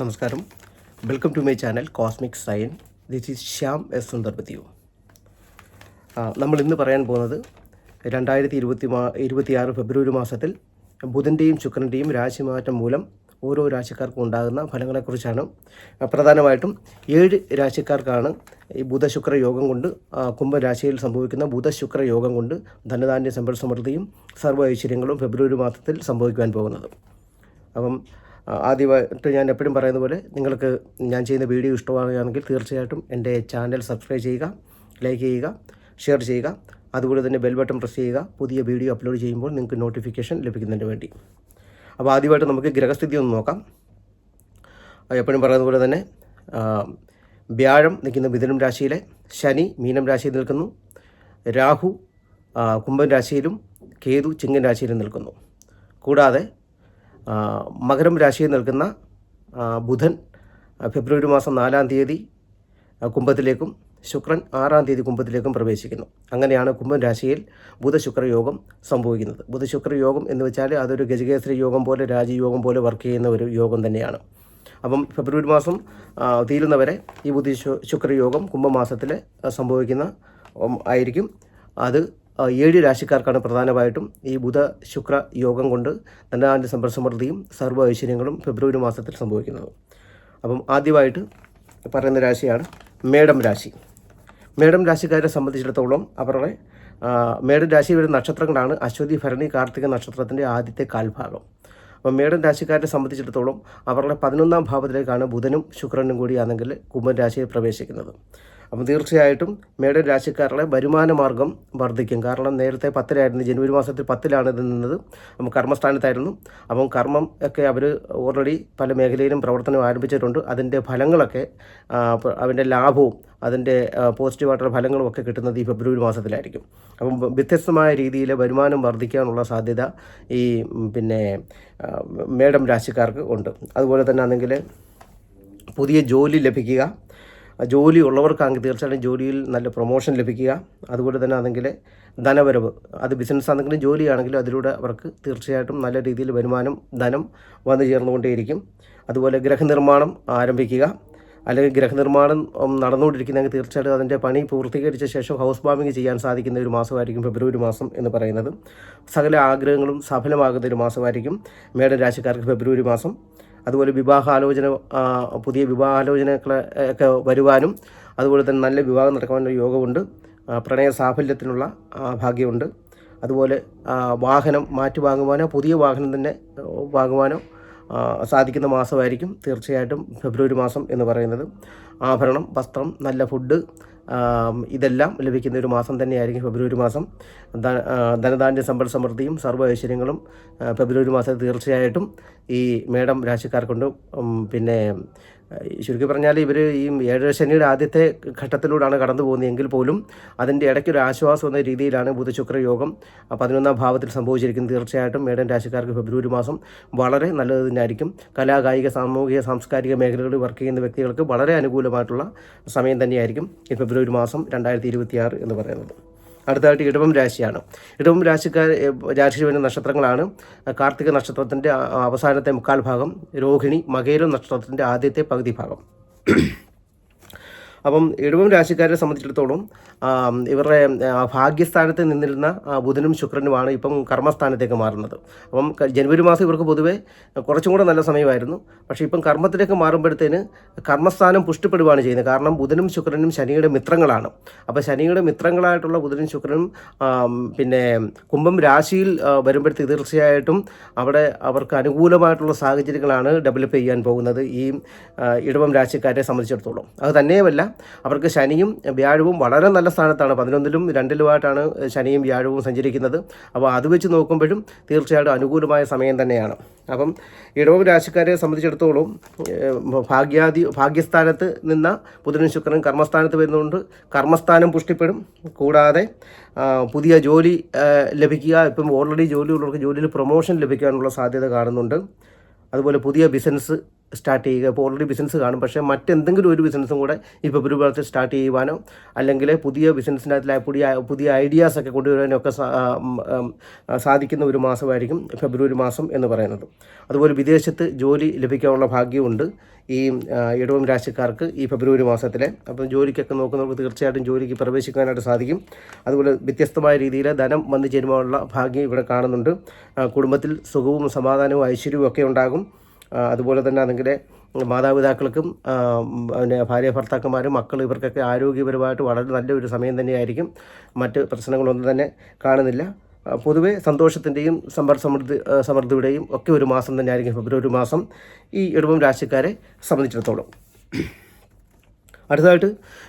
നമസ്കാരം. Welcome to my channel cosmic science this is Shyam S സുന്ദർപതിയു നമ്മൾ ഇന്ന് പറയാൻ പോകുന്നത് രണ്ടായിരത്തി ഇരുപത്തി മാ ഇരുപത്തിയാറ് ഫെബ്രുവരി മാസത്തിൽ ബുധന്റെയും ശുക്രന്റെയും രാശിമാറ്റം മൂലം ഓരോ രാശിക്കാർക്കും ഉണ്ടാകുന്ന ഫലങ്ങളെക്കുറിച്ചാണ്. പ്രധാനമായിട്ടും ഏഴ് രാശിക്കാർക്കാണ് ഈ ബുധശുക്ര യോഗം കൊണ്ട് കുംഭരാശിയിൽ സംഭവിക്കുന്ന ബുധശുക്ര യോഗം കൊണ്ട് ധനധാന്യ സമ്പൽ സമൃദ്ധിയും സർവ ഐശ്വര്യങ്ങളും ഫെബ്രുവരി മാസത്തിൽ സംഭവിക്കുവാൻ പോകുന്നത്. അപ്പം ആദ്യമായിട്ട് ഞാൻ എപ്പോഴും പറയുന്ന പോലെ നിങ്ങൾക്ക് ഞാൻ ചെയ്യുന്ന വീഡിയോ ഇഷ്ടമാകുകയാണെങ്കിൽ തീർച്ചയായിട്ടും എന്റെ ചാനൽ സബ്സ്ക്രൈബ് ചെയ്യുക ലൈക്ക് ചെയ്യുക ഷെയർ ചെയ്യുക. അതുപോലെ തന്നെ ബെൽ ബട്ടൺ പ്രസ് ചെയ്യുക. പുതിയ വീഡിയോ അപ്ലോഡ് ചെയ്യുമ്പോൾ നിങ്ങൾക്ക് നോട്ടിഫിക്കേഷൻ ലഭിക്കുന്നതിന് വേണ്ടി. അപ്പോൾ ആദ്യമായിട്ട് നമുക്ക് ഗ്രഹസ്ഥിതി ഒന്ന് നോക്കാം. എപ്പോഴും പറയുന്ന പോലെ തന്നെ വ്യാഴം നിൽക്കുന്ന മിഥുനം രാശിയിലെ ശനി മീനം രാശിയിൽ നിൽക്കുന്നു. രാഹു കുംഭൻ രാശിയിലും കേതു ചിങ്ങൻ രാശിയിലും നിൽക്കുന്നു. കൂടാതെ മകരം രാശിയിൽ നിൽക്കുന്ന ബുധൻ ഫെബ്രുവരി മാസം നാലാം തീയതി കുംഭത്തിലേക്കും ശുക്രൻ ആറാം തീയതി കുംഭത്തിലേക്കും പ്രവേശിക്കുന്നു. അങ്ങനെയാണ് കുംഭം രാശിയിൽ ബുധശുക്ര യോഗം സംഭവിക്കുന്നത്. ബുധശുക്ര യോഗം എന്ന് വെച്ചാൽ അതൊരു ഗജകേസരി യോഗം പോലെ രാജയോഗം പോലെ വർക്ക് ചെയ്യുന്ന ഒരു യോഗം തന്നെയാണ്. അപ്പം ഫെബ്രുവരി മാസം തീരുന്നവരെ ഈ ബുധ ശുക്ര ശുക്രയോഗം കുംഭമാസത്തിൽ സംഭവിക്കുന്ന ആയിരിക്കും. അത് ഏഴ് രാശിക്കാർക്കാണ് പ്രധാനമായിട്ടും ഈ ബുധ ശുക്ര യോഗം കൊണ്ട് ധനകാര്യ സമ്പർസമൃദ്ധിയും സർവ ഐശ്വര്യങ്ങളും ഫെബ്രുവരി മാസത്തിൽ സംഭവിക്കുന്നത്. അപ്പം ആദ്യമായിട്ട് പറയുന്ന രാശിയാണ് മേടം രാശി. മേടം രാശിക്കാരെ സംബന്ധിച്ചിടത്തോളം അവരുടെ മേടം രാശി വരുന്ന നക്ഷത്രങ്ങളാണ് അശ്വതി ഭരണി കാർത്തിക നക്ഷത്രത്തിന്റെ ആദ്യത്തെ കാൽഭാഗം. അപ്പോൾ മേടം രാശിക്കാരെ സംബന്ധിച്ചിടത്തോളം അവരുടെ പതിനൊന്നാം ഭാവത്തിലേക്കാണ് ബുധനും ശുക്രനും കൂടിയാണെങ്കിൽ കുംഭൻ രാശിയിൽ പ്രവേശിക്കുന്നത്. അപ്പം തീർച്ചയായിട്ടും മേടൻ രാശിക്കാരുടെ വരുമാന മാർഗം വർദ്ധിക്കും. കാരണം നേരത്തെ പത്തിലായിരുന്നു ജനുവരി മാസത്തിൽ പത്തിലാണ് ഇത് നിന്നത്. അപ്പം കർമ്മസ്ഥാനത്തായിരുന്നു. അപ്പം കർമ്മം ഒക്കെ അവർ ഓൾറെഡി പല മേഖലയിലും പ്രവർത്തനം ആരംഭിച്ചിട്ടുണ്ട്. അതിന്റെ ഫലങ്ങളൊക്കെ അതിന്റെ ലാഭവും അതിന്റെ പോസിറ്റീവായിട്ടുള്ള ഫലങ്ങളും ഒക്കെ കിട്ടുന്നത് ഈ ഫെബ്രുവരി മാസത്തിലായിരിക്കും. അപ്പം വ്യത്യസ്തമായ രീതിയിൽ വരുമാനം വർദ്ധിക്കാനുള്ള സാധ്യത ഈ പിന്നെ മേഡം രാശിക്കാർക്ക് ഉണ്ട്. അതുപോലെ തന്നെ ആണെങ്കിൽ പുതിയ ജോലി ലഭിക്കുക ജോലി ഉള്ളവർക്കാണെങ്കിൽ തീർച്ചയായിട്ടും ജോലിയിൽ നല്ല പ്രൊമോഷൻ ലഭിക്കുക. അതുപോലെ തന്നെ ആണെങ്കിൽ ധനവരവ് അത് ബിസിനസ് ആണെങ്കിലും ജോലിയാണെങ്കിലും അതിലൂടെ അവർക്ക് തീർച്ചയായിട്ടും നല്ല രീതിയിൽ വരുമാനം ധനം വന്നു ചേർന്നുകൊണ്ടേയിരിക്കും. അതുപോലെ ഗ്രഹനിർമ്മാണം ആരംഭിക്കുക. അല്ലെങ്കിൽ ഗ്രഹനിർമ്മാണം നടന്നുകൊണ്ടിരിക്കുന്നെങ്കിൽ തീർച്ചയായിട്ടും അതിന്റെ പണി പൂർത്തീകരിച്ച ശേഷം ഹൗസ് വാമിംഗ് ചെയ്യാൻ സാധിക്കുന്ന ഒരു മാസമായിരിക്കും ഫെബ്രുവരി മാസം എന്ന് പറയുന്നത്. സകല ആഗ്രഹങ്ങളും സഫലമാകുന്ന ഒരു മാസമായിരിക്കും. മേടൻ രാശിക്കാർക്ക് ഫെബ്രുവരി മാസം. അതുപോലെ വിവാഹാലോചന പുതിയ വിവാഹാലോചനകളെ ഒക്കെ വരുവാനും അതുപോലെ തന്നെ നല്ല വിവാഹം നടക്കാനുള്ള യോഗമുണ്ട് പ്രണയ സാഫല്യത്തിനുള്ള ഭാഗ്യമുണ്ട്. അതുപോലെ വാഹനം മാറ്റി വാങ്ങുവാനോ പുതിയ വാഹനം തന്നെ വാങ്ങുവാനോ സാധിക്കുന്ന മാസമായിരിക്കും. തീർച്ചയായിട്ടും ഫെബ്രുവരി മാസം എന്ന് പറയുന്നത്. ആഭരണം വസ്ത്രം നല്ല ഫുഡ് ഇതെല്ലാം ലഭിക്കുന്ന ഒരു മാസം തന്നെയായിരിക്കും ഫെബ്രുവരി മാസം. ധനധാന്യ സമ്പൽ സമൃദ്ധിയും സർവ ഐശ്വര്യങ്ങളും ഫെബ്രുവരി മാസത്തിൽ തീർച്ചയായിട്ടും ഈ മേഡം രാശിക്കാർക്കുണ്ട്. പിന്നെ ചുരുക്കി പറഞ്ഞാൽ ഇവർ ഈ ഏഴര ശനിയുടെ ആദ്യത്തെ ഘട്ടത്തിലൂടെയാണ് കടന്നു പോകുന്നതെങ്കിൽ പോലും അതിന്റെ ഇടയ്ക്കൊരു ആശ്വാസം എന്ന രീതിയിലാണ് ബുധശുക്ര യോഗം പതിനൊന്നാം ഭാവത്തിൽ സംഭവിച്ചിരിക്കുന്നത്. തീർച്ചയായിട്ടും മേടൻ രാശിക്കാർക്ക് ഫെബ്രുവരി മാസം വളരെ നല്ലത് തന്നെയായിരിക്കും. കലാ കായിക സാമൂഹിക സാംസ്കാരിക മേഖലകളിൽ വർക്ക് ചെയ്യുന്ന വ്യക്തികൾക്ക് വളരെ അനുകൂലമായിട്ടുള്ള സമയം തന്നെയായിരിക്കും ഈ ഫെബ്രുവരി മാസം രണ്ടായിരത്തി എന്ന് പറയുന്നത്. അടുത്തതായിട്ട് ഇടവം രാശിയാണ്. ഇടവം രാശിക്കാർ രാശിയിൽ വരുന്ന നക്ഷത്രങ്ങളാണ്. കാർത്തിക നക്ഷത്രത്തിന്റെ അവസാനത്തെ മുക്കാൽ ഭാഗം രോഹിണി മകേരം നക്ഷത്രത്തിന്റെ ആദ്യത്തെ പകുതി ഭാഗം. അപ്പം ഇടവം രാശിക്കാരെ സംബന്ധിച്ചിടത്തോളം ഇവരുടെ ഭാഗ്യസ്ഥാനത്ത് നിന്നിരുന്ന ബുധനും ശുക്രനുമാണ് ഇപ്പം കർമ്മസ്ഥാനത്തേക്ക് മാറുന്നത്. അപ്പം ജനുവരി മാസം ഇവർക്ക് പൊതുവേ കുറച്ചും കൂടെ നല്ല സമയമായിരുന്നു. പക്ഷേ ഇപ്പം കർമ്മത്തിലേക്ക് മാറുമ്പോഴത്തേന് കർമ്മസ്ഥാനം പുഷ്ടിപ്പെടുവാണ് ചെയ്യുന്നത്. കാരണം ബുധനും ശുക്രനും ശനിയുടെ മിത്രങ്ങളാണ്. അപ്പോൾ ശനിയുടെ മിത്രങ്ങളായിട്ടുള്ള ബുധനും ശുക്രനും പിന്നെ കുംഭം രാശിയിൽ വരുമ്പോഴത്തേക്ക് തീർച്ചയായിട്ടും അവിടെ അവർക്ക് അനുകൂലമായിട്ടുള്ള സാഹചര്യങ്ങളാണ് ഡെവലപ്പ് ചെയ്യാൻ പോകുന്നത് ഈ ഇടവം രാശിക്കാരെ സംബന്ധിച്ചിടത്തോളം. അത് തന്നെയുമല്ല അവർക്ക് ശനിയും വ്യാഴവും വളരെ നല്ല സ്ഥാനത്താണ്. പതിനൊന്നിലും രണ്ടിലുമായിട്ടാണ് ശനിയും വ്യാഴവും സഞ്ചരിക്കുന്നത്. അപ്പോൾ അത് വെച്ച് നോക്കുമ്പോഴും തീർച്ചയായിട്ടും അനുകൂലമായ സമയം തന്നെയാണ്. അപ്പം ഇടവം രാശിക്കാരെ സംബന്ധിച്ചിടത്തോളം ഭാഗ്യാദി ഭാഗ്യസ്ഥാനത്ത് നിന്ന ബുധനും ശുക്രനും കർമ്മസ്ഥാനത്ത് വരുന്നതുകൊണ്ട് കർമ്മസ്ഥാനം പുഷ്ടിപ്പെടും. കൂടാതെ പുതിയ ജോലി ലഭിക്കുക. ഇപ്പം ഓൾറെഡി ജോലി ഉള്ളവർക്ക് ജോലിയിൽ പ്രൊമോഷൻ ലഭിക്കാനുള്ള സാധ്യത കാണുന്നുണ്ട്. അതുപോലെ പുതിയ ബിസിനസ് സ്റ്റാർട്ട് ചെയ്യുക. ഇപ്പോൾ ഓൾറെഡി ബിസിനസ് കാണും. പക്ഷേ മറ്റെന്തെങ്കിലും ഒരു ബിസിനസ്സും കൂടെ ഈ ഫെബ്രുവരി മാസത്തിൽ സ്റ്റാർട്ട് ചെയ്യുവാനോ അല്ലെങ്കിൽ പുതിയ ബിസിനസ്സിനകത്തിലെ പുതിയ പുതിയ ഐഡിയാസൊക്കെ കൊണ്ടുവരാനോ ഒക്കെ സാ- ആ, ഉം, ഉം, ആ, സാധിക്കുന്ന ഒരു മാസമായിരിക്കും ഫെബ്രുവരി മാസം എന്ന് പറയുന്നത്. അതുപോലെ വിദേശത്ത് ജോലി ലഭിക്കാനുള്ള ഭാഗ്യമുണ്ട് ഈ ഇടവും രാശിക്കാർക്ക് ഈ ഫെബ്രുവരി മാസത്തിലെ. അപ്പം ജോലിക്കൊക്കെ നോക്കുന്നവർക്ക് തീർച്ചയായിട്ടും ജോലിക്ക് പ്രവേശിക്കാനായിട്ട് സാധിക്കും. അതുപോലെ വ്യത്യസ്തമായ രീതിയിൽ ധനം വന്നു ചേരുവാനുള്ള ഭാഗ്യം ഇവിടെ കാണുന്നുണ്ട്. കുടുംബത്തിൽ സുഖവും സമാധാനവും ഐശ്വര്യവും ഒക്കെ ഉണ്ടാകും. അതുപോലെ തന്നെ ആണെങ്കിൽ മാതാപിതാക്കൾക്കും പിന്നെ ഭാര്യ ഭർത്താക്കന്മാരും മക്കൾ ഇവർക്കൊക്കെ ആരോഗ്യപരമായിട്ട് വളരെ നല്ലൊരു സമയം തന്നെയായിരിക്കും. മറ്റ് പ്രശ്നങ്ങളൊന്നും തന്നെ കാണുന്നില്ല. പൊതുവേ സന്തോഷത്തിന്റെയും സമ്പദ് സമൃദ്ധി സമൃദ്ധിയുടെയും ഒക്കെ ഒരു മാസം തന്നെയായിരിക്കും ഫെബ്രുവരി മാസം ഈ ഇടവം രാശിക്കാരെ സംബന്ധിച്ചിടത്തോളം. അടുത്തതായിട്ട്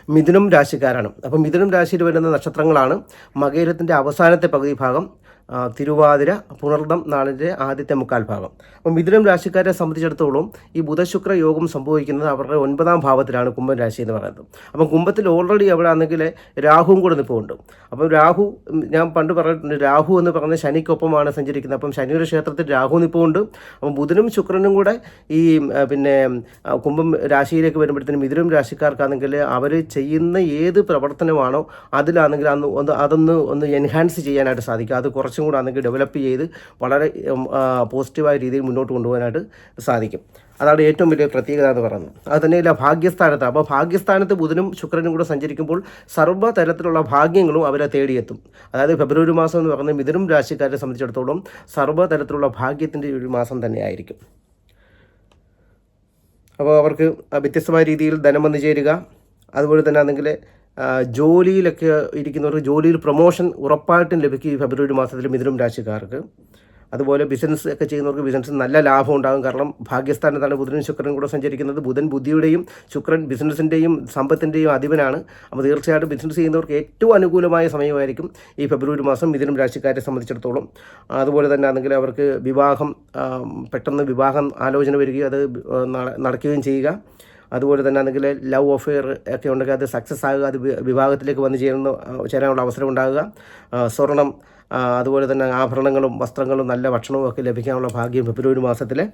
മിഥുനം രാശിക്കാരാണ്. അപ്പം മിഥുനം രാശിയിൽ വരുന്ന നക്ഷത്രങ്ങളാണ് മകേരത്തിന്റെ അവസാനത്തെ പകുതി ഭാഗം തിരുവാതിര പുണർദം നാളിന്റെ ആദ്യത്തെ മുക്കാൽ ഭാഗം. അപ്പം മിഥുനം രാശിക്കാരെ സംബന്ധിച്ചിടത്തോളം ഈ ബുധശുക്ര യോഗം സംഭവിക്കുന്നത് അവരുടെ ഒൻപതാം ഭാവത്തിലാണ് കുംഭം രാശി എന്ന് പറയുന്നത്. അപ്പം കുംഭത്തിൽ ഓൾറെഡി അവിടെ ആണെങ്കിൽ രാഹുവും കൂടെ നിൽപ്പുണ്ട്. അപ്പം രാഹു ഞാൻ പണ്ട് പറഞ്ഞിട്ടുണ്ട് രാഹു എന്ന് പറയുന്നത് ശനിക്കൊപ്പമാണ് സഞ്ചരിക്കുന്നത്. അപ്പം ശനിയുടെ ക്ഷേത്രത്തിൽ രാഹു നിൽപ്പുണ്ട്. അപ്പം ബുധനും ശുക്രനും കൂടെ ഈ പിന്നെ കുംഭം രാശിയിലേക്ക് വരുമ്പോഴത്തേനും മിഥുനം രാശിക്കാർക്കാണെങ്കിൽ അവർ ചെയ്യുന്ന ഏത് പ്രവർത്തനമാണോ അതിലാണെങ്കിൽ അന്ന് ഒന്ന് അതൊന്ന് ഒന്ന് എൻഹാൻസ് ചെയ്യാനായിട്ട് സാധിക്കും. അത് കുറച്ചും കൂടെ ആണെങ്കിൽ ഡെവലപ്പ് ചെയ്ത് വളരെ പോസിറ്റീവായ രീതിയിൽ മുന്നോട്ട് കൊണ്ടുപോകാനായിട്ട് സാധിക്കും. അതാണ് ഏറ്റവും വലിയ പ്രത്യേകത എന്ന് പറയുന്നത്. അത് തന്നെയല്ല ഭാഗ്യസ്ഥാനത്ത്. അപ്പോൾ ഭാഗ്യസ്ഥാനത്ത് ബുധനും ശുക്രനും കൂടെ സഞ്ചരിക്കുമ്പോൾ സർവ തരത്തിലുള്ള ഭാഗ്യങ്ങളും അവരെ തേടിയെത്തും. അതായത് ഫെബ്രുവരി മാസം എന്ന് പറയുന്നത് മിഥുനും രാശിക്കാരെ സംബന്ധിച്ചിടത്തോളം സർവ തരത്തിലുള്ള ഭാഗ്യത്തിന്റെ ഒരു മാസം തന്നെയായിരിക്കും അപ്പോൾ അവർക്ക് വ്യത്യസ്തമായ രീതിയിൽ ധനം വന്നു ചേരുക. അതുപോലെ തന്നെ ആണെങ്കിൽ ജോലിയിലൊക്കെ ഇരിക്കുന്നവർക്ക് ജോലിയിൽ പ്രൊമോഷൻ ഉറപ്പായിട്ടും ലഭിക്കും ഈ ഫെബ്രുവരി മാസത്തിൽ മിഥുനം രാശിക്കാർക്ക്. അതുപോലെ ബിസിനസ് ഒക്കെ ചെയ്യുന്നവർക്ക് ബിസിനസ് നല്ല ലാഭം ഉണ്ടാകും. കാരണം ഭാഗ്യസ്ഥാനത്താണ് ബുധനും ശുക്രനും കൂടെ സഞ്ചരിക്കുന്നത്. ബുധൻ ബുദ്ധിയുടെയും ശുക്രൻ ബിസിനസ്സിന്റെയും സമ്പത്തിന്റെയും അധിപനാണ്. അപ്പോൾ തീർച്ചയായിട്ടും ബിസിനസ് ചെയ്യുന്നവർക്ക് ഏറ്റവും അനുകൂലമായ സമയമായിരിക്കും ഈ ഫെബ്രുവരി മാസം മിഥുനം രാശിക്കാരെ സംബന്ധിച്ചിടത്തോളം. അതുപോലെ തന്നെ ആണെങ്കിൽ അവർക്ക് വിവാഹം പെട്ടെന്ന് വിവാഹം ആലോചന വരികയും അത് നടക്കുകയും ചെയ്യുക. അതുപോലെ തന്നെ അല്ലെങ്കിൽ ലവ് അഫെയർ ഒക്കെ ഉണ്ടെങ്കിൽ അത് സക്സസ് ആകുക അത് വിഭാഗത്തിലേക്ക് വന്ന് ചേരുന്ന ചേരാനുള്ള അവസരം ഉണ്ടാകുക. സ്വർണം അതുപോലെ തന്നെ ആഭരണങ്ങളും വസ്ത്രങ്ങളും നല്ല ഭക്ഷണവും ഒക്കെ ലഭിക്കാനുള്ള ഭാഗ്യം ഫെബ്രുവരി മാസത്തിലെ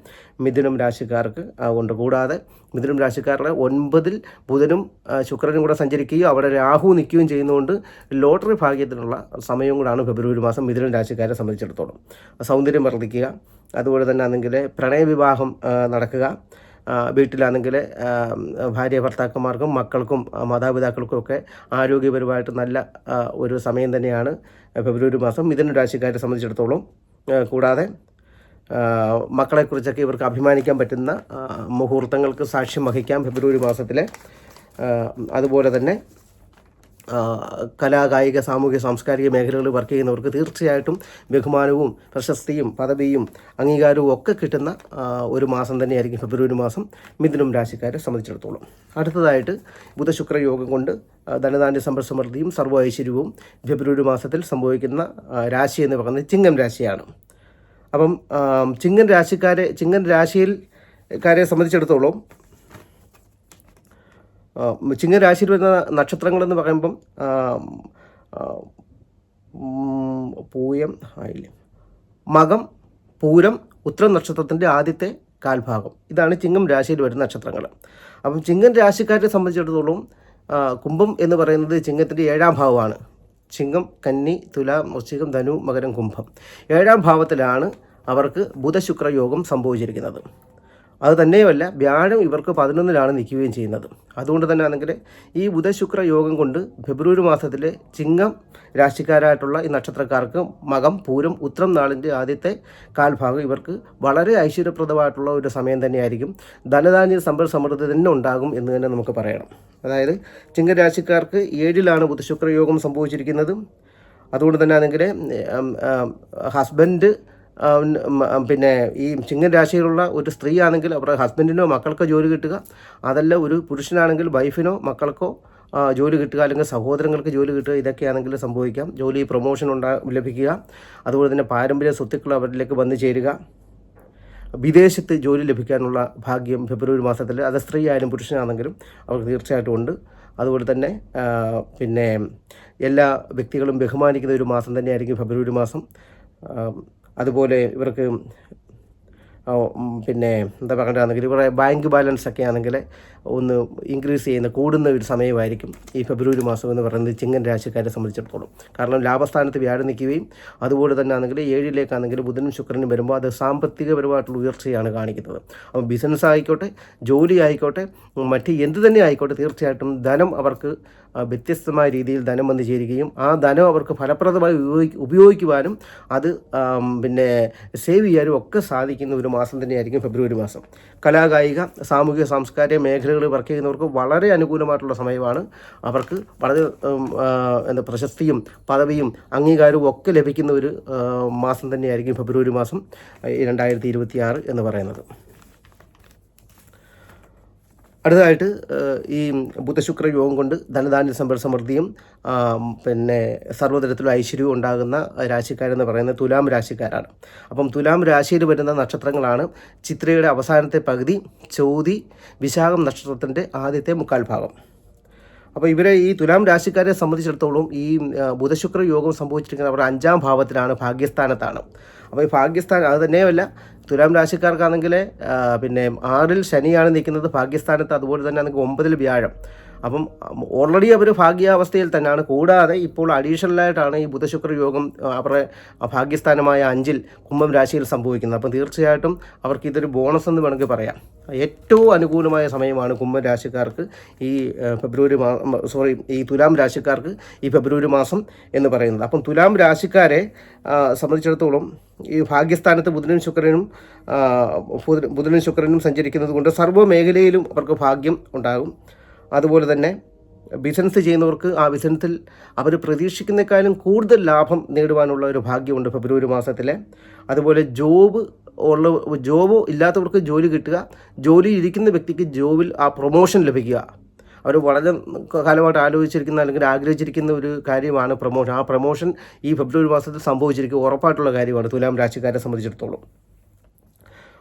മിഥുനം രാശിക്കാർക്ക് ഉണ്ട്. കൂടാതെ മിഥുനം രാശിക്കാരുടെ ഒൻപതിൽ ബുധനും ശുക്രനും കൂടെ സഞ്ചരിക്കുകയും അവിടെ രാഹു നിൽക്കുകയും ചെയ്യുന്നതുകൊണ്ട് ലോട്ടറി ഭാഗ്യത്തിനുള്ള സമയവും കൂടാണ് ഫെബ്രുവരി മാസം മിഥുനം രാശിക്കാരെ സംബന്ധിച്ചിടത്തോളം. സൗന്ദര്യം വർദ്ധിക്കുക. അതുപോലെ തന്നെ ആണെങ്കിൽ പ്രണയവിവാഹം നടക്കുക. വീട്ടിലാണെങ്കിൽ ഭാര്യ ഭർത്താക്കന്മാർക്കും മക്കൾക്കും മാതാപിതാക്കൾക്കും ഒക്കെ ആരോഗ്യപരമായിട്ട് നല്ല ഒരു സമയം തന്നെയാണ് ഫെബ്രുവരി മാസം. മിഥുന രാശിക്കാരെ സംബന്ധിച്ചിടത്തോളം കൂടാതെ മക്കളെക്കുറിച്ചൊക്കെ ഇവർക്ക് അഭിമാനിക്കാൻ പറ്റുന്ന മുഹൂർത്തങ്ങൾക്ക് സാക്ഷ്യം വഹിക്കാം ഫെബ്രുവരി മാസത്തിലെ. അതുപോലെ തന്നെ കലാ കായിക സാമൂഹിക സാംസ്കാരിക മേഖലകളിൽ വർക്ക് ചെയ്യുന്നവർക്ക് തീർച്ചയായിട്ടും ബഹുമാനവും പ്രശസ്തിയും പദവിയും അംഗീകാരവും ഒക്കെ കിട്ടുന്ന ഒരു മാസം തന്നെയായിരിക്കും ഫെബ്രുവരി മാസം മിഥുനം രാശിക്കാരെ സംബന്ധിച്ചിടത്തോളം. അടുത്തതായിട്ട് ബുധശുക്ര യോഗം കൊണ്ട് ധനധാന്യ സമ്പദ് സമൃദ്ധിയും സർവ ഐശ്വര്യവും ഫെബ്രുവരി മാസത്തിൽ സംഭവിക്കുന്ന രാശി എന്ന് പറയുന്നത് ചിങ്ങം രാശിയാണ്. അപ്പം ചിങ്ങൻ രാശിക്കാരെ ചിങ്ങൻ രാശിയിൽ കാരെ സംബന്ധിച്ചിടത്തോളം ആ, ചിങ്ങൻ രാശിയിൽ വരുന്ന നക്ഷത്രങ്ങളെന്ന് പറയുമ്പം പൂയം ആയില്ല? മകം പൂരം ഉത്തരം നക്ഷത്രത്തിന്റെ ആദ്യത്തെ കാൽഭാഗം. ഇതാണ് ചിങ്ങം രാശിയിൽ വരുന്ന നക്ഷത്രങ്ങൾ. അപ്പം ചിങ്ങൻ രാശിക്കാരെ സംബന്ധിച്ചിടത്തോളം കുംഭം എന്ന് പറയുന്നത് ചിങ്ങത്തിന്റെ ഏഴാം ഭാവമാണ്. ചിങ്ങം കന്നി തുല വൃശ്ചികം ധനു മകരം കുംഭം. ഏഴാം ഭാവത്തിലാണ് അവർക്ക് ബുധശുക്ര യോഗം സംഭവിച്ചിരിക്കുന്നത്. അത് തന്നെയുമല്ല വ്യാഴം ഇവർക്ക് പതിനൊന്നിലാണ് നിൽക്കുകയും ചെയ്യുന്നത്. അതുകൊണ്ട് തന്നെ ആണെങ്കിൽ ഈ ബുധശുക്ര യോഗം കൊണ്ട് ഫെബ്രുവരി മാസത്തിലെ ചിങ്ങം രാശിക്കാരായിട്ടുള്ള ഈ നക്ഷത്രക്കാർക്ക് മകം പൂരം ഉത്രം നാളിന്റെ ആദ്യത്തെ കാൽഭാഗം ഇവർക്ക് വളരെ ഐശ്വര്യപ്രദമായിട്ടുള്ള ഒരു സമയം തന്നെയായിരിക്കും. ധനധാന്യ സമ്പൽ സമൃദ്ധി തന്നെ ഉണ്ടാകും എന്ന് തന്നെ നമുക്ക് പറയണം. അതായത് ചിങ്ങരാശിക്കാർക്ക് ഏഴിലാണ് ബുധശുക്ര യോഗം സംഭവിച്ചിരിക്കുന്നത്. അതുകൊണ്ട് തന്നെ ആണെങ്കിൽ ഹസ്ബൻഡ് പിന്നെ ഈ ചിങ്ങൻ രാശിയിലുള്ള ഒരു സ്ത്രീ ആണെങ്കിൽ അവരുടെ ഹസ്ബൻഡിനോ മക്കൾക്കോ ജോലി കിട്ടുക. അതല്ല ഒരു പുരുഷനാണെങ്കിൽ വൈഫിനോ മക്കൾക്കോ ജോലി കിട്ടുക. അല്ലെങ്കിൽ സഹോദരങ്ങൾക്ക് ജോലി കിട്ടുക. ഇതൊക്കെയാണെങ്കിൽ സംഭവിക്കാം. ജോലി പ്രൊമോഷൻ ഉണ്ടാ ലഭിക്കുക. അതുപോലെ തന്നെ പാരമ്പര്യ സ്വത്തുക്കൾ അവരിലേക്ക് വന്നു ചേരുക. വിദേശത്ത് ജോലി ലഭിക്കാനുള്ള ഭാഗ്യം ഫെബ്രുവരി മാസത്തിൽ. അത് സ്ത്രീ ആയാലും പുരുഷനാണെങ്കിലും അവർക്ക് തീർച്ചയായിട്ടും ഉണ്ട്. അതുപോലെ തന്നെ പിന്നെ എല്ലാ വ്യക്തികളും ബഹുമാനിക്കുന്ന ഒരു മാസം തന്നെയായിരിക്കും ഫെബ്രുവരി മാസം. അതുപോലെ ഇവർക്ക് പിന്നെ എന്താ പറയണ്ടാണെങ്കിൽ ഇവിടെ ബാങ്ക് ബാലൻസ് ഒക്കെ ആണെങ്കിൽ ഒന്ന് ഇൻക്രീസ് ചെയ്യുന്ന കൂടുന്ന ഒരു സമയമായിരിക്കും ഈ ഫെബ്രുവരി മാസം എന്ന് പറയുന്നത് ചിങ്ങൻ രാശിക്കാരെ സംബന്ധിച്ചിടത്തോളം. കാരണം ലാഭസ്ഥാനത്ത് വ്യാഴം നിൽക്കുകയും അതുപോലെ തന്നെ ആണെങ്കിൽ ഏഴിലേക്കാണെങ്കിൽ ബുധനും ശുക്രനും വരുമ്പോൾ അത് സാമ്പത്തികപരമായിട്ടുള്ള ഉയർച്ചയാണ് കാണിക്കുന്നത്. അപ്പോൾ ബിസിനസ് ആയിക്കോട്ടെ ജോലി ആയിക്കോട്ടെ മറ്റ് എന്ത് തന്നെ ആയിക്കോട്ടെ തീർച്ചയായിട്ടും ധനം അവർക്ക് വ്യത്യസ്തമായ രീതിയിൽ ധനം വന്നു ചേരുകയും ആ ധനം അവർക്ക് ഫലപ്രദമായി ഉപയോഗി ഉപയോഗിക്കുവാനും അത് പിന്നെ സേവ് ചെയ്യാനും ഒക്കെ സാധിക്കുന്ന ഒരു മാസം തന്നെയായിരിക്കും ഫെബ്രുവരി മാസം. കലാകായിക സാമൂഹിക സാംസ്കാരിക മേഖലകളിൽ വർക്ക് ചെയ്യുന്നവർക്ക് വളരെ അനുകൂലമായിട്ടുള്ള സമയമാണ്. അവർക്ക് വളരെ എന്താ പ്രശസ്തിയും പദവിയും അംഗീകാരവും ഒക്കെ ലഭിക്കുന്ന ഒരു മാസം തന്നെയായിരിക്കും ഫെബ്രുവരി മാസം രണ്ടായിരത്തി എന്ന് പറയുന്നത്. അടുത്തതായിട്ട് ഈ ബുധശുക്ര യോഗം കൊണ്ട് ധനധാന്യ സമ്പൽ സമൃദ്ധിയും പിന്നെ സർവതരത്തിലും ഐശ്വര്യവും ഉണ്ടാകുന്ന രാശിക്കാരെന്ന് പറയുന്നത് തുലാം രാശിക്കാരാണ്. അപ്പം തുലാം രാശിയിൽ വരുന്ന നക്ഷത്രങ്ങളാണ് ചിത്രയുടെ അവസാനത്തെ പകുതി ചോതി വിശാഖം നക്ഷത്രത്തിന്റെ ആദ്യത്തെ മുക്കാൽ ഭാഗം. അപ്പോൾ ഇവരെ ഈ തുലാം രാശിക്കാരെ സംബന്ധിച്ചിടത്തോളം ഈ ബുധശുക്ര യോഗം സംഭവിച്ചിരിക്കുന്നത് അവരുടെ അഞ്ചാം ഭാവത്തിലാണ് ഭാഗ്യസ്ഥാനത്താണ്. അപ്പോൾ ഈ ഭാഗ്യസ്ഥാനം അത് തന്നെയല്ല തുലാം രാശിക്കാർക്കാണെങ്കിൽ പിന്നെ ആറിൽ ശനിയാണ് നിൽക്കുന്നത്. ഭാഗ്യസ്ഥാനത്ത് അതുപോലെ തന്നെ ആണെങ്കിൽ ഒമ്പതിൽ വ്യാഴം. അപ്പം ഓൾറെഡി അവർ ഭാഗ്യാവസ്ഥയിൽ തന്നെയാണ്. കൂടാതെ ഇപ്പോൾ അഡീഷണലായിട്ടാണ് ഈ ബുധശുക്ര യോഗം അവരുടെ ഭാഗ്യസ്ഥാനമായ അഞ്ചിൽ കുംഭം രാശിയിൽ സംഭവിക്കുന്നത്. അപ്പം തീർച്ചയായിട്ടും അവർക്ക് ഇതൊരു ബോണസ് എന്ന് വേണമെങ്കിൽ പറയാം. ഏറ്റവും അനുകൂലമായ സമയമാണ് കുംഭം രാശിക്കാർക്ക് ഈ ഫെബ്രുവരി സോറി ഈ തുലാം രാശിക്കാർക്ക് ഈ ഫെബ്രുവരി മാസം എന്ന് പറയുന്നത്. അപ്പം തുലാം രാശിക്കാരെ സംബന്ധിച്ചിടത്തോളം ഈ ഭാഗ്യസ്ഥാനത്ത് ബുധനും ശുക്രനും ബുധനും ശുക്രനും സഞ്ചരിക്കുന്നത് കൊണ്ട് സർവ മേഖലയിലും അവർക്ക് ഭാഗ്യം ഉണ്ടാകും. അതുപോലെ തന്നെ ബിസിനസ് ചെയ്യുന്നവർക്ക് ആ ബിസിനസ്സിൽ അവർ പ്രതീക്ഷിക്കുന്നേക്കാളും കൂടുതൽ ലാഭം നേടുവാനുള്ള ഒരു ഭാഗ്യമുണ്ട് ഫെബ്രുവരി മാസത്തിലെ. അതുപോലെ ജോബ് ഉള്ള ജോബ് ഇല്ലാത്തവർക്ക് ജോലി കിട്ടുക ജോലി ഇരിക്കുന്ന വ്യക്തിക്ക് ജോബിൽ ആ പ്രൊമോഷൻ ലഭിക്കുക. അവർ വളരെ കാലമായിട്ട് ആലോചിച്ചിരിക്കുന്ന അല്ലെങ്കിൽ ആഗ്രഹിച്ചിരിക്കുന്ന ഒരു കാര്യമാണ് പ്രൊമോഷൻ. ആ പ്രൊമോഷൻ ഈ ഫെബ്രുവരി മാസത്തിൽ സംഭവിച്ചിരിക്കുക ഉറപ്പായിട്ടുള്ള കാര്യമാണ് തുലാം രാശിക്കാരെ സംബന്ധിച്ചിടത്തോളം.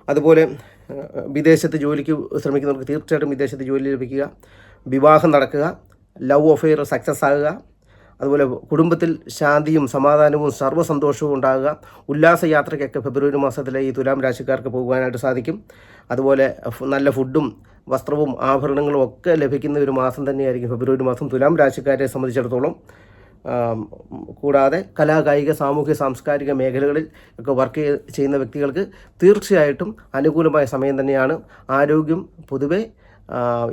അതുപോലെ വിദേശത്ത് ജോലിക്ക് ശ്രമിക്കുന്നവർക്ക് തീർച്ചയായിട്ടും വിദേശത്ത് ജോലി ലഭിക്കുക. വിവാഹം നടക്കുക ലവ് അഫെയർ സക്സസ് ആകുക അതുപോലെ കുടുംബത്തിൽ ശാന്തിയും സമാധാനവും സർവസന്തോഷവും ഉണ്ടാകുക. ഉല്ലാസയാത്രയ്ക്കൊക്കെ ഫെബ്രുവരി മാസത്തിലെ ഈ തുലാം രാശിക്കാർക്ക് പോകുവാനായിട്ട് സാധിക്കും. അതുപോലെ നല്ല ഫുഡും വസ്ത്രവും ആഭരണങ്ങളും ഒക്കെ ലഭിക്കുന്ന ഒരു മാസം തന്നെയായിരിക്കും ഫെബ്രുവരി മാസം തുലാം രാശിക്കാരെ സംബന്ധിച്ചിടത്തോളം. കൂടാതെ കലാകായിക സാമൂഹ്യ സാംസ്കാരിക മേഖലകളിൽ ഒക്കെ വർക്ക് ചെയ്യുന്ന വ്യക്തികൾക്ക് തീർച്ചയായിട്ടും അനുകൂലമായ സമയം തന്നെയാണ്. ആരോഗ്യം പൊതുവെ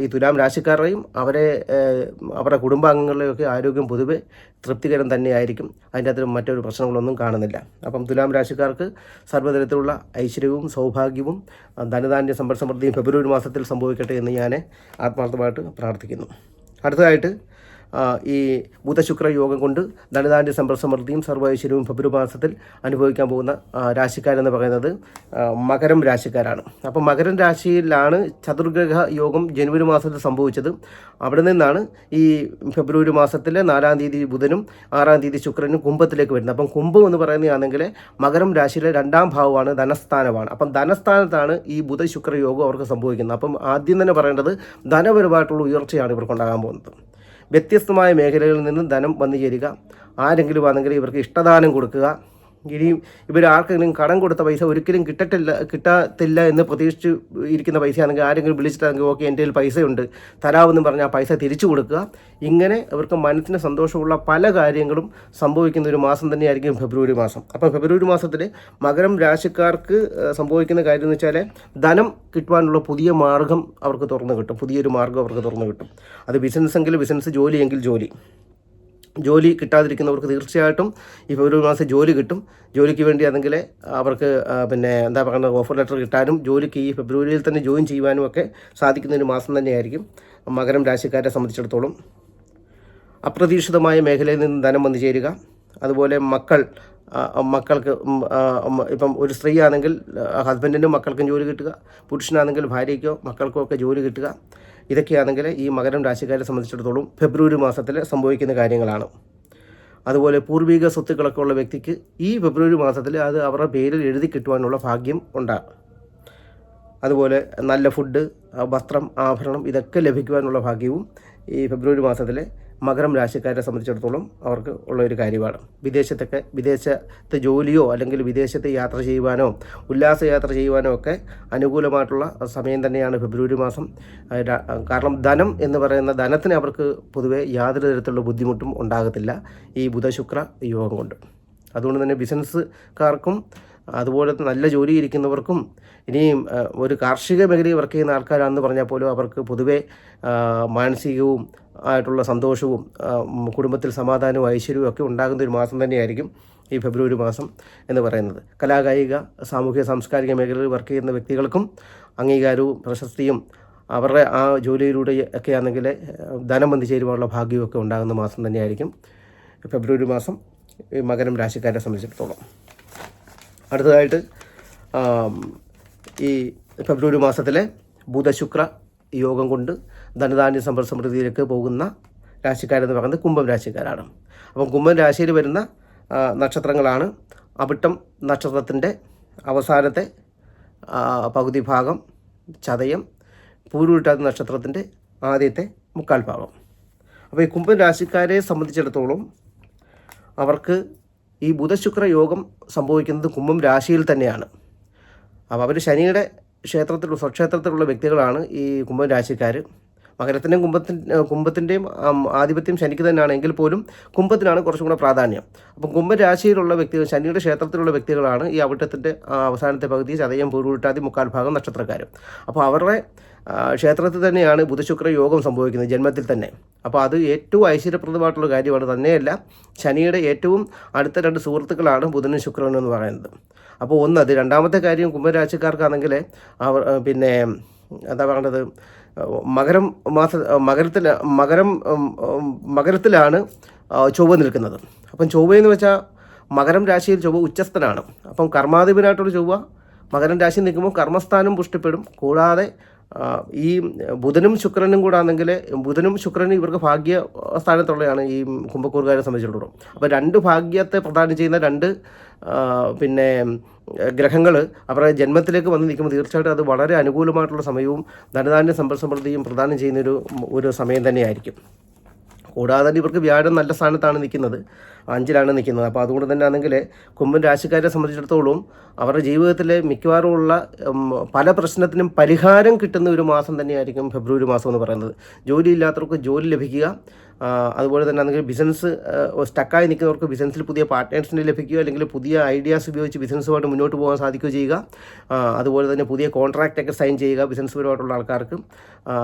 ഈ തുലാം രാശിക്കാരുടെയും അവരെ അവരുടെ അവരുടെ കുടുംബാംഗങ്ങളുടെയൊക്കെ ആരോഗ്യം പൊതുവെ തൃപ്തികരം തന്നെയായിരിക്കും. അതിന്റെ അകത്ത് മറ്റൊരു പ്രശ്നങ്ങളൊന്നും കാണുന്നില്ല. അപ്പം തുലാം രാശിക്കാർക്ക് സർവതരത്തിലുള്ള ഐശ്വര്യവും സൗഭാഗ്യവും ധനധാന്യ സമ്പൽ സമൃദ്ധിയും ഫെബ്രുവരി മാസത്തിൽ സംഭവിക്കട്ടെ എന്ന് ഞാൻ ആത്മാർത്ഥമായിട്ട് പ്രാർത്ഥിക്കുന്നു. അടുത്തതായിട്ട് ഈ ബുധശുക്ര യോഗം കൊണ്ട് ധനധാന്യ സമ്പൽ സമൃദ്ധിയും സർവൈശ്വര്യവും ഫെബ്രുവരി മാസത്തിൽ അനുഭവിക്കാൻ പോകുന്ന രാശിക്കാരെന്ന് പറയുന്നത് മകരം രാശിക്കാരാണ്. അപ്പോൾ മകരം രാശിയിലാണ് ചതുർഗ്രഹ യോഗം ജനുവരി മാസത്തിൽ സംഭവിച്ചത്. അവിടെ നിന്നാണ് ഈ ഫെബ്രുവരി മാസത്തിലെ നാലാം തീയതി ബുധനും ആറാം തീയതി ശുക്രനും കുംഭത്തിലേക്ക് വരുന്നത്. അപ്പം കുംഭം എന്ന് പറയുന്നതാണെങ്കിൽ മകരം രാശിയിലെ രണ്ടാം ഭാവമാണ് ധനസ്ഥാനമാണ്. അപ്പം ധനസ്ഥാനത്താണ് ഈ ബുധ ശുക്ര യോഗം അവർക്ക് സംഭവിക്കുന്നത്. അപ്പം ആദ്യം തന്നെ പറയേണ്ടത് ധനപരമായിട്ടുള്ള ഉയർച്ചയാണ് ഇവർക്കുണ്ടാകാൻ പോകുന്നത്. വ്യത്യസ്തമായ മേഖലകളിൽ നിന്ന് ധനം വന്നു ചേരുക. ആരെങ്കിലും ആണെങ്കിൽ ഇവർക്ക് ഇഷ്ടദാനം കൊടുക്കുക. ഇനിയും ഇവർ ആർക്കെങ്കിലും കടം കൊടുത്ത പൈസ ഒരിക്കലും കിട്ടത്തില്ല കിട്ടത്തില്ല എന്ന് പ്രതീക്ഷിച്ച് ഇരിക്കുന്ന പൈസയാണെങ്കിൽ ആരെങ്കിലും വിളിച്ചിട്ടാണെങ്കിൽ ഓക്കെ എന്റെ കയ്യിൽ പൈസയുണ്ട് തരാമെന്ന് പറഞ്ഞാൽ പൈസ തിരിച്ചു കൊടുക്കുക. ഇങ്ങനെ അവർക്ക് മനസ്സിന് സന്തോഷമുള്ള പല കാര്യങ്ങളും സംഭവിക്കുന്ന ഒരു മാസം തന്നെയായിരിക്കും ഫെബ്രുവരി മാസം. അപ്പോൾ ഫെബ്രുവരി മാസത്തിൽ മകരം രാശിക്കാർക്ക് സംഭവിക്കുന്ന കാര്യം എന്ന് വെച്ചാൽ ധനം കിട്ടുവാനുള്ള പുതിയ മാർഗം അവർക്ക് തുറന്നു കിട്ടും. പുതിയൊരു മാർഗം അവർക്ക് തുറന്നു കിട്ടും. അത് ബിസിനസ് എങ്കിൽ ബിസിനസ് ജോലിയെങ്കിൽ ജോലി. ജോലി കിട്ടാതിരിക്കുന്നവർക്ക് തീർച്ചയായിട്ടും ഈ ഫെബ്രുവരി മാസം ജോലി കിട്ടും. ജോലിക്ക് വേണ്ടി അതെങ്കിൽ അവർക്ക് പിന്നെ എന്താ പറയുക ഓഫർ ലെറ്റർ കിട്ടാനും ജോലിക്ക് ഈ ഫെബ്രുവരിയിൽ തന്നെ ജോയിൻ ചെയ്യുവാനും ഒക്കെ സാധിക്കുന്ന ഒരു മാസം തന്നെയായിരിക്കും മകരം രാശിക്കാരെ സംബന്ധിച്ചിടത്തോളം. അപ്രതീക്ഷിതമായ മേഖലയിൽ നിന്ന് ധനം വന്നു ചേരുക. അതുപോലെ മക്കൾ മക്കൾക്ക് ഇപ്പം ഒരു സ്ത്രീ ആണെങ്കിൽ ഹസ്ബൻഡിനും മക്കൾക്കും ജോലി കിട്ടുക. പുരുഷനാണെങ്കിൽ ഭാര്യയ്ക്കോ മക്കൾക്കോ ഒക്കെ ജോലി കിട്ടുക. ഇതൊക്കെയാണെങ്കിൽ ഈ മകരം രാശിക്കാരെ സംബന്ധിച്ചിടത്തോളം ഫെബ്രുവരി മാസത്തിൽ സംഭവിക്കുന്ന കാര്യങ്ങളാണ്. അതുപോലെ പൂർവീക സ്വത്തുക്കളൊക്കെ ഉള്ള വ്യക്തിക്ക് ഈ ഫെബ്രുവരി മാസത്തിൽ അത് അവരുടെ പേരിൽ എഴുതി കിട്ടുവാനുള്ള ഭാഗ്യം ഉണ്ടാകും അതുപോലെ നല്ല ഫുഡ് വസ്ത്രം ആഭരണം ഇതൊക്കെ ലഭിക്കുവാനുള്ള ഭാഗ്യവും ഈ ഫെബ്രുവരി മാസത്തിലെ മകരം രാശിക്കാരെ സംബന്ധിച്ചിടത്തോളം അവർക്ക് ഉള്ള ഒരു കാര്യമാണ്. വിദേശത്തൊക്കെ വിദേശത്തെ ജോലിയോ അല്ലെങ്കിൽ വിദേശത്ത് യാത്ര ചെയ്യുവാനോ ഉല്ലാസ യാത്ര ചെയ്യുവാനോ ഒക്കെ അനുകൂലമായിട്ടുള്ള സമയം തന്നെയാണ് ഫെബ്രുവരി മാസം. കാരണം ധനം എന്ന് പറയുന്ന ധനത്തിന് അവർക്ക് പൊതുവെ യാതൊരു തരത്തിലുള്ള ബുദ്ധിമുട്ടും ഉണ്ടാകത്തില്ല ഈ ബുധശുക്ര യോഗം കൊണ്ട്. അതുകൊണ്ട് തന്നെ ബിസിനസ്സുകാർക്കും അതുപോലെ നല്ല ജോലി ഇരിക്കുന്നവർക്കും ഇനിയും ഒരു കാർഷിക മേഖലയിൽ വർക്ക് ചെയ്യുന്ന ആൾക്കാരാണെന്ന് പറഞ്ഞാൽ പോലും അവർക്ക് പൊതുവെ മാനസികവും ആയിട്ടുള്ള സന്തോഷവും കുടുംബത്തിൽ സമാധാനവും ഐശ്വര്യവും ഒക്കെ ഉണ്ടാകുന്ന ഒരു മാസം തന്നെയായിരിക്കും ഈ ഫെബ്രുവരി മാസം എന്ന് പറയുന്നത്. കലാകായിക സാമൂഹ്യ സാംസ്കാരിക മേഖലയിൽ വർക്ക് ചെയ്യുന്ന വ്യക്തികൾക്കും അംഗീകാരവും പ്രശസ്തിയും അവരുടെ ആ ജോലിയിലൂടെ ഒക്കെ ആണെങ്കിൽ ധനം വന്നു ചേരുവാനുള്ള ഭാഗ്യമൊക്കെ ഉണ്ടാകുന്ന മാസം തന്നെയായിരിക്കും ഫെബ്രുവരി മാസം ഈ മകരം രാശിക്കാരെ സംബന്ധിച്ചിടത്തോളം. അടുത്തതായിട്ട് ഈ ഫെബ്രുവരി മാസത്തിലെ ബുധശുക്ര യോഗം കൊണ്ട് ധനധാന്യ സമ്പദ് സമൃദ്ധിയിലേക്ക് പോകുന്ന രാശിക്കാരെന്ന് പറയുന്നത് കുംഭം രാശിക്കാരാണ്. അപ്പം കുംഭം രാശിയിൽ വരുന്ന നക്ഷത്രങ്ങളാണ് അവിട്ടം നക്ഷത്രത്തിന്റെ അവസാനത്തെ പകുതി ഭാഗം ചതയം പൂരുവിട്ടാത്ത നക്ഷത്രത്തിന്റെ ആദ്യത്തെ മുക്കാൽ ഭാഗം. അപ്പോൾ ഈ കുംഭം രാശിക്കാരെ സംബന്ധിച്ചിടത്തോളം അവർക്ക് ഈ ബുധശുക്ര യോഗം സംഭവിക്കുന്നത് കുംഭം രാശിയിൽ തന്നെയാണ്. അപ്പോൾ അവർ ശനിയുടെ ക്ഷേത്രത്തിൽ സ്വക്ഷേത്രത്തിലുള്ള വ്യക്തികളാണ് ഈ കുംഭം രാശിക്കാർ മകരത്തിന്റെയും കുംഭത്തിൻ കുംഭത്തിന്റെയും ആധിപത്യം ശനിക്ക് തന്നെയാണെങ്കിൽ പോലും കുംഭത്തിനാണ് കുറച്ചും കൂടെ പ്രാധാന്യം. അപ്പം കുംഭരാശിയിലുള്ള വ്യക്തികൾ ശനിയുടെ ക്ഷേത്രത്തിലുള്ള വ്യക്തികളാണ് ഈ അവിട്ടത്തിന്റെ അവസാനത്തെ പകുതി ചതയം പൂർവട്ടാതി മുക്കാൽ ഭാഗം നക്ഷത്രക്കാരും. അപ്പോൾ അവരുടെ ക്ഷേത്രത്തിൽ തന്നെയാണ് ബുധശുക്ര യോഗം സംഭവിക്കുന്നത് ജന്മത്തിൽ തന്നെ. അപ്പോൾ അത് ഏറ്റവും ഐശ്വര്യപ്രദമായിട്ടുള്ള കാര്യമാണ്. തന്നെയല്ല ശനിയുടെ ഏറ്റവും അടുത്ത രണ്ട് സുഹൃത്തുക്കളാണ് ബുധനും ശുക്രനും എന്ന് പറയുന്നത്. അപ്പോൾ ഒന്ന് ഒന്നത് രണ്ടാമത്തെ കാര്യം കുംഭരാശിക്കാർക്കാണെങ്കിൽ അവർ പിന്നെ എന്താ പറയേണ്ടത് മകരം മാസ മകരത്തിൽ മകരം മകരത്തിലാണ് ചൊവ്വ നിൽക്കുന്നത്. അപ്പം ചൊവ്വയെന്ന് വെച്ചാൽ മകരം രാശിയിൽ ചൊവ്വ ഉച്ചസ്ഥനാണ്. അപ്പം കർമാധിപനായിട്ടുള്ള ചൊവ്വ മകരം രാശിയിൽ നിൽക്കുമ്പോൾ കർമ്മസ്ഥാനം പുഷ്ടിപ്പെടും. കൂടാതെ ഈ ബുധനും ശുക്രനും കൂടാണെങ്കിൽ ബുധനും ശുക്രനും ഇവർക്ക് ഭാഗ്യ സ്ഥാനത്തുള്ളതാണ് ഈ കുംഭക്കൂറുകാരെ സംബന്ധിച്ചിടത്തോളം. അപ്പോൾ രണ്ട് ഭാഗ്യത്തെ പ്രദാനം ചെയ്യുന്ന രണ്ട് പിന്നെ ഗ്രഹങ്ങൾ അവരുടെ ജന്മത്തിലേക്ക് വന്ന് നിൽക്കുമ്പോൾ തീർച്ചയായിട്ടും അത് വളരെ അനുകൂലമായിട്ടുള്ള സമയവും ധനധാന്യ സമ്പൽ സമൃദ്ധിയും പ്രദാനം ചെയ്യുന്നൊരു ഒരു സമയം തന്നെയായിരിക്കും. കൂടാതെ ഇവർക്ക് വ്യാഴം നല്ല സ്ഥാനത്താണ് നിൽക്കുന്നത്. അഞ്ചിലാണ് നിൽക്കുന്നത്. അപ്പോൾ അതുകൊണ്ട് തന്നെ ആണെങ്കിൽ കുംഭൻ രാശിക്കാരെ സംബന്ധിച്ചിടത്തോളം അവരുടെ ജീവിതത്തിലെ മിക്കവാറും ഉള്ള പല പ്രശ്നത്തിനും പരിഹാരം കിട്ടുന്ന ഒരു മാസം തന്നെയായിരിക്കും ഫെബ്രുവരി മാസം എന്ന് പറയുന്നത്. ജോലി ഇല്ലാത്തവർക്ക് ജോലി ലഭിക്കുക അതുപോലെ തന്നെ അല്ലെങ്കിൽ ബിസിനസ് സ്റ്റക്കായി നിൽക്കുന്നവർക്ക് ബിസിനസ്സിൽ പുതിയ പാർട്ട്നേഴ്സിനെ ലഭിക്കുക അല്ലെങ്കിൽ പുതിയ ഐഡിയാസ് ഉപയോഗിച്ച് ബിസിനസ്സുമായിട്ട് മുന്നോട്ട് പോകാൻ സാധിക്കുകയോ ചെയ്യുക. അതുപോലെ തന്നെ പുതിയ കോൺട്രാക്റ്റൊക്കെ സൈൻ ചെയ്യുക ബിസിനസ് പരമായിട്ടുള്ള ആൾക്കാർക്ക്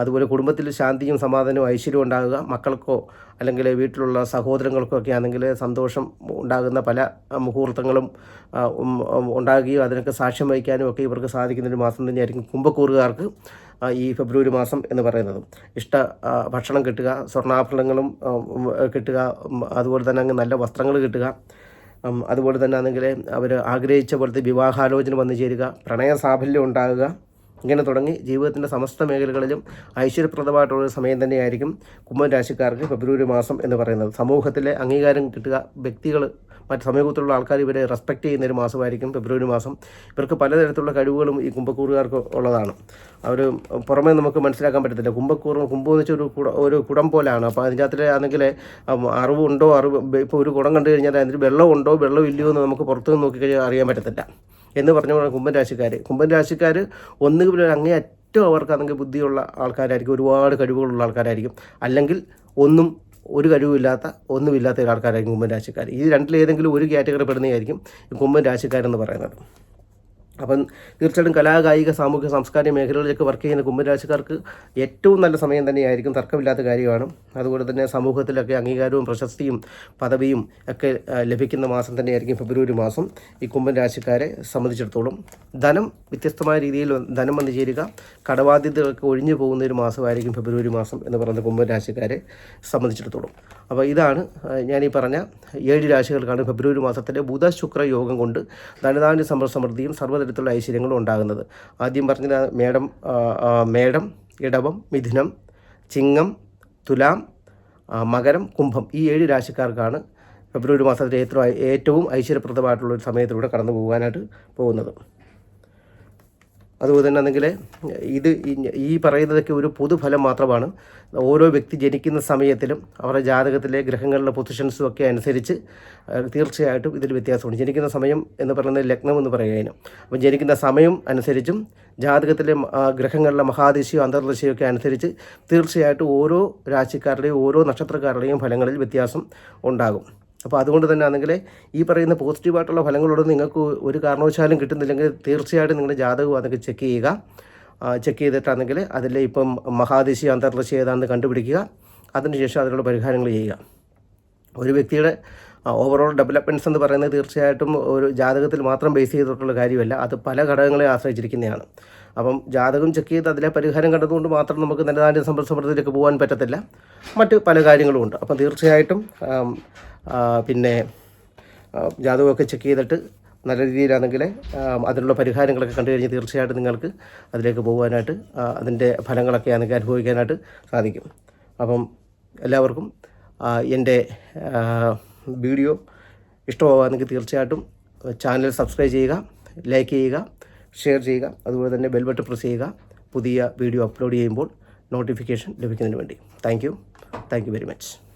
അതുപോലെ കുടുംബത്തിൽ ശാന്തിയും സമാധാനവും ഐശ്വര്യവും ഉണ്ടാകുക. മക്കൾക്കോ അല്ലെങ്കിൽ വീട്ടിലുള്ള സഹോദരങ്ങൾക്കോ ഒക്കെ ആണെങ്കിൽ സന്തോഷം ഉണ്ടാകുന്ന പല മുഹൂർത്തങ്ങളും ഉണ്ടാകുകയും അതിനൊക്കെ സാക്ഷ്യം വഹിക്കാനും ഒക്കെ ഇവർക്ക് സാധിക്കുന്നൊരു മാസം തന്നെയായിരിക്കും കുംഭക്കൂറുകാർക്ക്. ഈ ഫെബ്രുവരി മാസം എന്ന് പറയുന്നത്. ഇഷ്ട ഭക്ഷണം കിട്ടുക സ്വർണാഭരണങ്ങളും കിട്ടുക അതുപോലെ തന്നെ അങ്ങ് നല്ല വസ്ത്രങ്ങൾ കിട്ടുക അതുപോലെ തന്നെ ആണെങ്കിൽ അവർ ആഗ്രഹിച്ച പോലത്തെ വിവാഹാലോചന വന്നു ചേരുക പ്രണയ സാഫല്യം ഉണ്ടാകുക ഇങ്ങനെ തുടങ്ങി ജീവിതത്തിന്റെ സമസ്ത മേഖലകളിലും ഐശ്വര്യപ്രദമായിട്ടുള്ള സമയം തന്നെയായിരിക്കും കുംഭരാശിക്കാർക്ക് ഫെബ്രുവരി മാസം എന്ന് പറയുന്നത്. സമൂഹത്തിലെ അംഗീകാരം കിട്ടുക വ്യക്തികൾ മറ്റ് സമൂഹത്തിലുള്ള ആൾക്കാർ ഇവരെ റെസ്പെക്റ്റ് ചെയ്യുന്ന ഒരു മാസമായിരിക്കും ഫെബ്രുവരി മാസം. ഇവർക്ക് പലതരത്തിലുള്ള കഴിവുകളും ഈ കുംഭക്കൂറുകാർക്ക് ഉള്ളതാണ്. അവർ പുറമേ നമുക്ക് മനസ്സിലാക്കാൻ പറ്റത്തില്ല. കുംഭക്കൂറും കുംഭം എന്ന് വെച്ചാൽ ഒരു കുട ഒരു കുടം പോലെയാണ് അപ്പോൾ അതിന്റെ അകത്തിൽ ആണെങ്കിൽ അറിവുണ്ടോ അറിവ് ഇപ്പോൾ ഒരു കുടം കണ്ടു കഴിഞ്ഞാൽ അതിന്റെ വെള്ളമുണ്ടോ വെള്ളം ഇല്ലയോ എന്ന് നമുക്ക് പുറത്തു നിന്ന് നോക്കിക്കഴിഞ്ഞാൽ അറിയാൻ പറ്റത്തില്ല. എന്ന് പറഞ്ഞ കുംഭൻ രാശിക്കാർ കുംഭൻ രാശിക്കാർ ഒന്നുകിൽ അങ്ങേ ഏറ്റവും അവർക്കാണെങ്കിൽ ബുദ്ധിയുള്ള ആൾക്കാരായിരിക്കും. ഒരുപാട് കഴിവുകളുള്ള ആൾക്കാരായിരിക്കും. അല്ലെങ്കിൽ ഒന്നും ഒരു കഴിവില്ലാത്ത ഒന്നുമില്ലാത്ത ആൾക്കാരായിരിക്കും കുംഭൻ രാശിക്കാർ. ഈ രണ്ടിലേതെങ്കിലും ഒരു കാറ്റഗറി പെടുന്നതായിരിക്കും കുംഭൻ രാശിക്കാരെന്ന് പറയുന്നത്. അപ്പം തീർച്ചയായിട്ടും കലാകായിക സാമൂഹ്യ സാംസ്കാരിക മേഖലകളിലൊക്കെ വർക്ക് ചെയ്യുന്ന കുംഭരാശിക്കാർക്ക് ഏറ്റവും നല്ല സമയം തന്നെയായിരിക്കും തർക്കമില്ലാത്ത കാര്യമാണ്. അതുപോലെ തന്നെ സമൂഹത്തിലൊക്കെ അംഗീകാരവും പ്രശസ്തിയും പദവിയും ഒക്കെ ലഭിക്കുന്ന മാസം തന്നെയായിരിക്കും ഫെബ്രുവരി മാസം. ഈ കുംഭൻ രാശിക്കാരെ സംബന്ധിച്ചിടത്തോളം ധനം വ്യത്യസ്തമായ രീതിയിൽ ധനം വന്നു ചേരുക. കടബാധ്യതകളൊക്കെ ഒഴിഞ്ഞു പോകുന്ന ഒരു മാസമായിരിക്കും ഫെബ്രുവരി മാസം എന്ന് പറയുന്ന കുംഭൻ രാശിക്കാരെ സംബന്ധിച്ചിടത്തോളം. അപ്പോൾ ഇതാണ് ഞാൻ ഈ പറഞ്ഞ ഏഴ് രാശികൾക്കാണ് ഫെബ്രുവരി മാസത്തിലെ ബുധ ശുക്ര യോഗം കൊണ്ട് ധനധാന്യ സമൃദ്ധിയും സർവതരത്തിലുള്ള ഐശ്വര്യങ്ങളും ഉണ്ടാകുന്നത്. ആദ്യം പറഞ്ഞത് മേടം മേടം ഇടവം മിഥുനം ചിങ്ങം തുലാം മകരം കുംഭം ഈ ഏഴ് രാശിക്കാർക്കാണ് ഫെബ്രുവരി മാസത്തിൽ ഏറ്റവും ഏറ്റവും ഐശ്വര്യപ്രദമായിട്ടുള്ള ഒരു സമയത്തിലൂടെ കടന്നു പോകാനായിട്ട് പോകുന്നത്. അതുപോലെ തന്നെ ആണെങ്കിൽ ഇത് ഈ- പറയുന്നതൊക്കെ ഒരു പൊതുഫലം മാത്രമാണ്. ഓരോ വ്യക്തി ജനിക്കുന്ന സമയത്തിലും അവരുടെ ജാതകത്തിലെ ഗ്രഹങ്ങളുടെ പൊസിഷൻസും ഒക്കെ അനുസരിച്ച് തീർച്ചയായിട്ടും ഇതിൽ വ്യത്യാസമുണ്ട്. ജനിക്കുന്ന സമയം എന്ന് പറയുന്നത് ലഗ്നം എന്ന് പറയുന്നതിന് അപ്പം ജനിക്കുന്ന സമയം അനുസരിച്ചും ജാതകത്തിലെ ഗ്രഹങ്ങളുടെ മഹാദിശയോ അന്തർദശയോ ഒക്കെ അനുസരിച്ച് തീർച്ചയായിട്ടും ഓരോ രാശിക്കാരുടെയും ഓരോ നക്ഷത്രക്കാരുടെയും ഫലങ്ങളിൽ വ്യത്യാസം ഉണ്ടാകും. അപ്പോൾ അതുകൊണ്ട് തന്നെ ആണെങ്കിൽ ഈ പറയുന്ന പോസിറ്റീവായിട്ടുള്ള ഫലങ്ങളോട് നിങ്ങൾക്ക് ഒരു കാരണവശാലും കിട്ടുന്നില്ലെങ്കിൽ തീർച്ചയായിട്ടും നിങ്ങളുടെ ജാതകം അതൊക്കെ ചെക്ക് ചെയ്യുക. ചെക്ക് ചെയ്തിട്ടാണെങ്കിൽ അതിൽ ഇപ്പം മഹാദിശി അന്തർദശി ഏതാണെന്ന് കണ്ടുപിടിക്കുക. അതിനുശേഷം അതിനുള്ള പരിഹാരങ്ങൾ ചെയ്യുക. ഒരു വ്യക്തിയുടെ ഓവറോൾ ഡെവലപ്മെന്റ്സ് എന്ന് പറയുന്നത് തീർച്ചയായിട്ടും ഒരു ജാതകത്തിൽ മാത്രം ബേസ് ചെയ്തിട്ടുള്ള കാര്യമല്ല. അത് പല ഘടകങ്ങളെ ആശ്രയിച്ചിരിക്കുന്നതാണ്. അപ്പം ജാതകം ചെക്ക് ചെയ്ത് അതിലെ പരിഹാരം കണ്ടതുകൊണ്ട് മാത്രം നമുക്ക് ധനധാന്യ സമ്പൽ സമൃദ്ധിയിലേക്ക് പോകാൻ പറ്റത്തില്ല. മറ്റ് പല കാര്യങ്ങളും ഉണ്ട്. അപ്പം തീർച്ചയായിട്ടും പിന്നെ ജാതകമൊക്കെ ചെക്ക് ചെയ്തിട്ട് നല്ല രീതിയിലാണെങ്കിൽ അതിനുള്ള പരിഹാരങ്ങളൊക്കെ കണ്ടു കഴിഞ്ഞ് തീർച്ചയായിട്ടും നിങ്ങൾക്ക് അതിലേക്ക് പോകാനായിട്ട് ആ, അതിന്റെ ഫലങ്ങളൊക്കെ ആണെങ്കിൽ അനുഭവിക്കാനായിട്ട് സാധിക്കും. അപ്പം എല്ലാവർക്കും എന്റെ വീഡിയോ ഇഷ്ടമാവുകയാണെങ്കിൽ തീർച്ചയായിട്ടും ചാനൽ സബ്സ്ക്രൈബ് ചെയ്യുക ലൈക്ക് ചെയ്യുക ഷെയർ ചെയ്യുക. അതുപോലെ തന്നെ ബെൽ ബട്ടൺ പ്രസ് ചെയ്യുക. പുതിയ വീഡിയോ അപ്ലോഡ് ചെയ്യുമ്പോൾ നോട്ടിഫിക്കേഷൻ ലഭിക്കുന്നതിന് വേണ്ടി. Thank you thank you very much